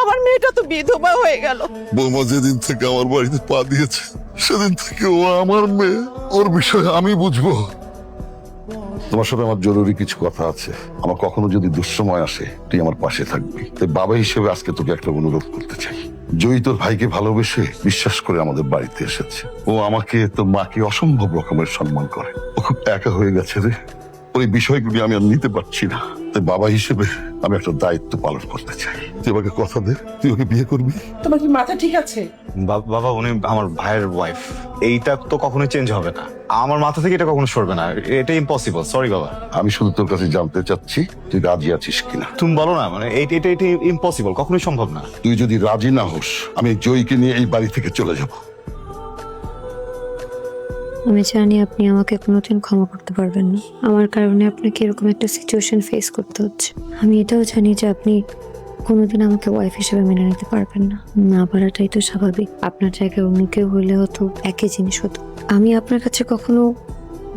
আমার মেয়েটা তো বিধবা হয়ে গেল। বৌমা যেদিন থেকে আমার বাড়িতে পা দিয়েছে, সেদিন থেকে ও আমার মেয়ে। ওর বিষয়ে আমি বুঝব। তোমার সাথে আমার জরুরি কিছু কথা আছে। আমার কখনো যদি দুঃসময় আসে, তুই আমার পাশে থাকবি। তাই বাবা হিসেবে আজকে তোকে একটা অনুরোধ করতে চাই। জয়ী তোর ভাইকে ভালোবেসে বিশ্বাস করে আমাদের বাড়িতে এসেছে। ও আমাকে তো মাকে অসম্ভব রকমের সম্মান করে। ও খুব একা হয়ে গেছে রে। ওই বিষয়গুলি আমি আর নিতে পারছি না। তাই বাবা হিসেবে আমি একটা দায়িত্ব পালন করতে চাই। তুই আমাকে কথা দে তুই ওকে বিয়ে করবি? তোমার কি মাথা ঠিক আছে? বা- বাবা উনি আমার ভাইয়ের ওয়াইফ এইটা তো কখনোই চেঞ্জ হবে না। আমার মাথা থেকে এটা কখনো সরবে না। এটা ইম্পসিবল সরি বাবা। আমি শুধু তোর কাছে জানতে চাচ্ছি তুই রাজি আছিস কিনা? তুমি বলো না মানে এইটা এটা এটা ইম্পসিবল কখনোই সম্ভব না। তুই যদি রাজি না হোস আমি জয়কে নিয়ে এই বাড়ি থেকে চলে যাব। আমি জানি আপনি আমাকে কোনোদিন ক্ষমা করতে পারবেন না। আমার কারণে আপনাকে এরকম একটা সিচুয়েশন ফেস করতে হচ্ছে। আমি এটাও জানি যে আপনি কোনোদিন আমাকে ওয়াইফ হিসেবে মেনে নিতে পারবেন না। না পারাটাই তো স্বাভাবিক। আপনার জায়গায় অন্য কেউ হলে হতো একই জিনিস হতো। আমি আপনার কাছে কখনো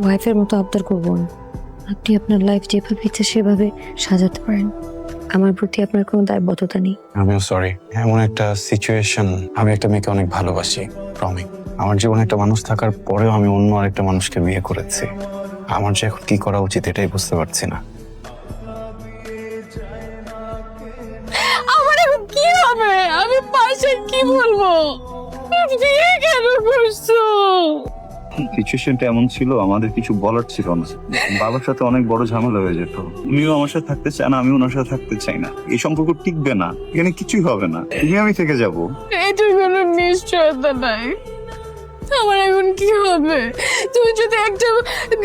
ওয়াইফের মতো আবদার করব না। আপনি আপনার লাইফ যেভাবে ইচ্ছে সেভাবে সাজাতে পারেন। আমার প্রতি আপনার কোনো দায়বদ্ধতা নেই। আমিও সরি এমন একটা সিচুয়েশন আমি একটা মেয়েকে অনেক ভালোবাসি প্রমি আমার জীবনে একটা মানুষ থাকার পরেও আমি অন্য আরেকটা মানুষকে বিয়ে করেছি। আমার যে এখন কি করা উচিত এটাই বুঝতে পারছি না। আমার এখন কি হবে? আমি পাশে কি বলব? বিয়ে কেন করছ? সিচুয়েশনটা এমন ছিল আমাদের কিছু বলার ছিল না। বাবার সাথে অনেক বড় ঝামেলা হয়ে যেত। উনিও আমার সাথে থাকতে চায় না আমি ওনার সাথে থাকতে চাই না। এই সম্পর্ক টিকবে না এখানে কিছুই হবে না। তুমি আমি থেকে যাব। এটার কোনো নিশ্চয়তা নাই। আমার এখন কি হবে? তুমি যদি একটা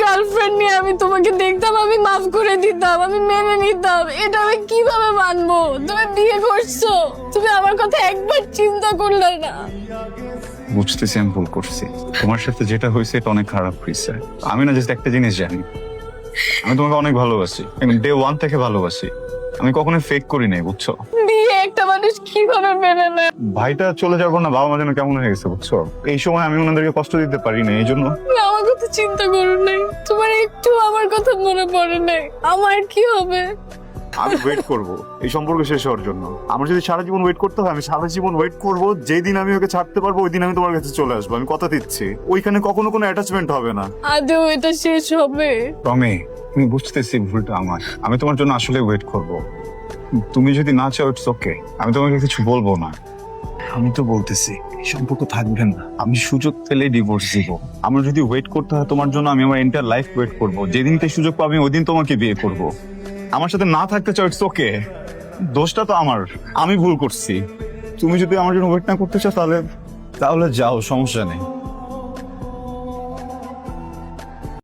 গার্লফ্রেন্ড নিয়ে আমি তোমাকে দেখতাম, আমি মাফ করে দিতাম, আমি মেনে নিতাম, এটা আমি কীভাবে মানবো? তুমি বিয়ে করছ, তুমি আমার কথা একবার চিন্তা করলে না। বুঝতেছি, আমি ভুল করছি। তোমার সাথে যেটা হয়েছে, এটা অনেক খারাপ হয়েছে। আমি না জাস্ট একটা জিনিস জানি। আমি তোমাকে অনেক ভালোবাসি। ডে ওয়ান থেকে ভালোবাসি। আমি কখনো ফেক করি নাই, বুঝছ? একটা মানুষ কীভাবে মেনে নেয়? ভাইটা চলে যাব না বাবা মা যেন কেমন হয়ে গেছে বুঝছ? এই সময় আমি ওনাদেরকে কষ্ট দিতে পারি না এই জন্য। তুমি আমার কথা চিন্তা করো নাই। তোমার একটু আমার কথা মনে পড়ে নাই। আমার কি হবে? আমি ওয়েট করব। এই সম্পর্ক শেষ হওয়ার জন্য। আমার যদি সারা জীবন ওয়েট করতে হয় আমি সারা জীবন ওয়েট করব। যেই দিন আমি ওকে ছাড়তে পারব ওই দিন আমি তোমার কাছে চলে আসব। আমি কথা দিচ্ছি। ওইখানে কখনো কোনো অ্যাটাচমেন্ট হবে না। আদৌ এটা শেষ হবে? রমে তুমি বুঝতেছি ভুলটা আমার। আমি তোমার জন্য আসলে ওয়েট করব। তুমি যদি না চাও ইটস ওকে আমি তোমাকে কিছু বলব না। আমি তো বলতেছি এই সম্পর্ক থাকবে না। আমি সুযোগ পেলে ডিভোর্স দিব। আমার যদি ওয়েট করতে হয় তোমার জন্য আমি আমার এন্টার লাইফ ওয়েট করব। যেদিনকে সুযোগ পাবো আমি ওই দিন তোমাকে বিয়ে করব। আমার সাথে না থাকতে চাও ইটস ওকে দোষটা তো আমার। আমি ভুল করছি। তুমি যদি আমার জন্য ওয়েট না করতে চাও তাহলে তাহলে যাও সমস্যা নেই।